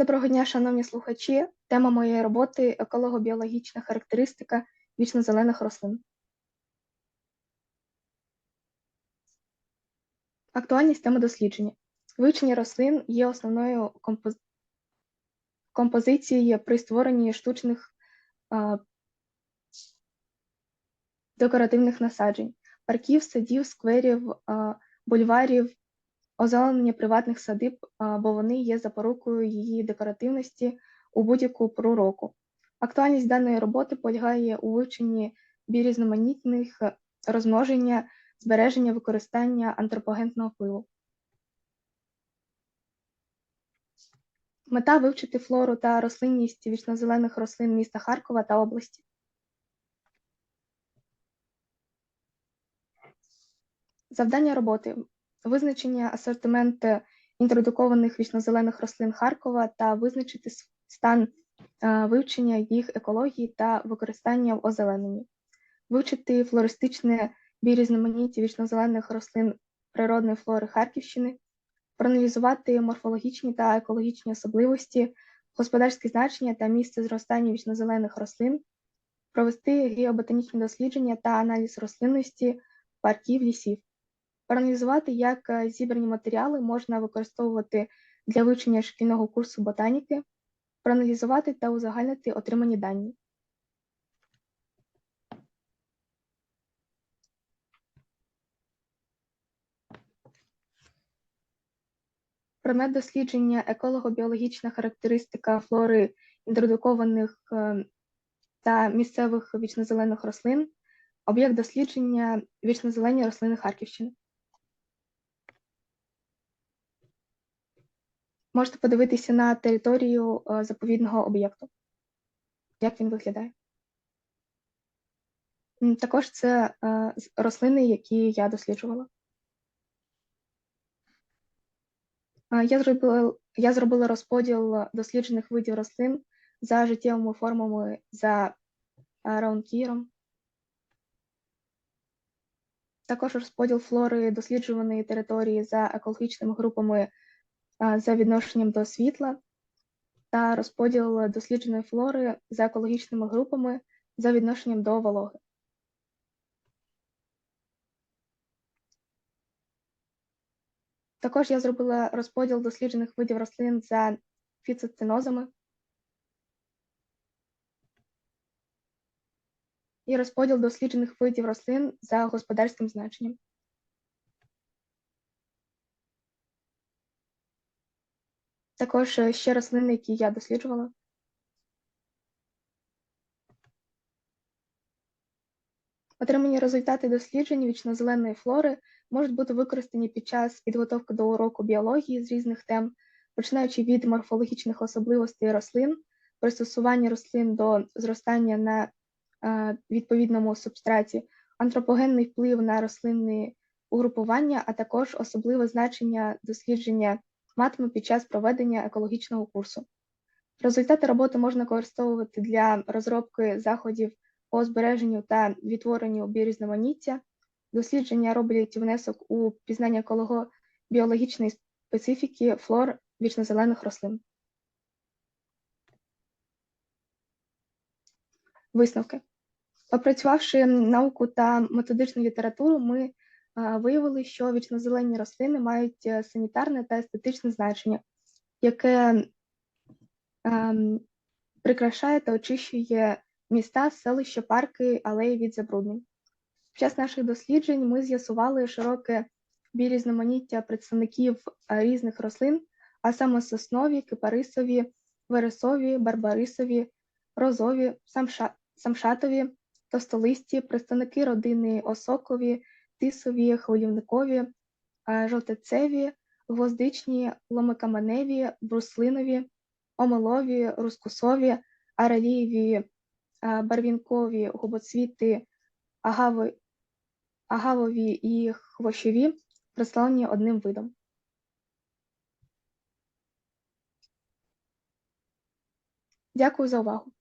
Доброго дня, шановні слухачі. Тема моєї роботи еколого-біологічна характеристика вічно-зелених рослин. Актуальність теми дослідження. Вивчення рослин є основною композ... композицією при створенні штучних а, декоративних насаджень, парків, садів, скверів, а, бульварів, озеленення приватних садиб, бо вони є запорукою її декоративності у будь-яку пору року. Актуальність даної роботи полягає у вивченні бірізноманітних розмноження, збереження використання антропогенного впливу. Мета вивчити флору та рослинність вічнозелених рослин міста Харкова та області. Завдання роботи визначення асортименту інтродукованих вічнозелених рослин Харкова та визначити стан вивчення їх екології та використання в озелененні, вивчити флористичне бірізноманіття вічнозелених рослин природної флори Харківщини, проаналізувати морфологічні та екологічні особливості, господарські значення та місце зростання вічнозелених рослин, провести геоботанічні дослідження та аналіз рослинності парків лісів проаналізувати, як е, зібрані матеріали можна використовувати для вивчення шкільного курсу ботаніки, проаналізувати та узагальнити отримані дані. Предмет дослідження еколого-біологічна характеристика флори інтродукованих е, та місцевих вічнозелених рослин, об'єкт дослідження вічнозелені рослини Харківщини. Можете подивитися на територію е, заповідного об'єкту, як він виглядає. Також це е, рослини, які я досліджувала. Е, я зробила я зробила розподіл досліджених видів рослин за життєвими формами за раункіром. Також розподіл флори досліджуваної території за екологічними групами за відношенням до світла та розподіл дослідженої флори за екологічними групами за відношенням до вологи. Також я зробила розподіл досліджених видів рослин за фіцоцинозами і розподіл досліджених видів рослин за господарським значенням. Також е, ще рослини, які я досліджувала. Отримані результати досліджень вічнозеленої флори можуть бути використані під час підготовки до уроку біології з різних тем, починаючи від морфологічних особливостей рослин, пристосування рослин до зростання на е, відповідному субстраті, антропогенний вплив на рослинне угрупування, а також особливе значення дослідження матиме під час проведення екологічного курсу. Результати роботи можна використовувати для розробки заходів по збереженню та відтворенню біорізноманіття. Дослідження роблять внесок у пізнання еколого-біологічної специфіки флор вічнозелених рослин. Висновки. Опрацювавши науку та методичну літературу, ми виявили, що вічнозелені рослини мають е, санітарне та естетичне значення, яке ем, прикрашає та очищує міста, селища, парки, алеї від забруднень. Під час наших досліджень ми з'ясували широке бірізноманіття представників е, різних рослин, а саме соснові, кипарисові, вересові, барбарисові, розові, самшатові, тостолисті, представники родини осокові, тисові, хвилівникові, жовтецеві, гвоздичні, ломикаменеві, бруслинові, омелові, рускусові, аралієві, барвінкові, губоцвіти, агави, агавові і хвощові представлені одним видом. Дякую за увагу.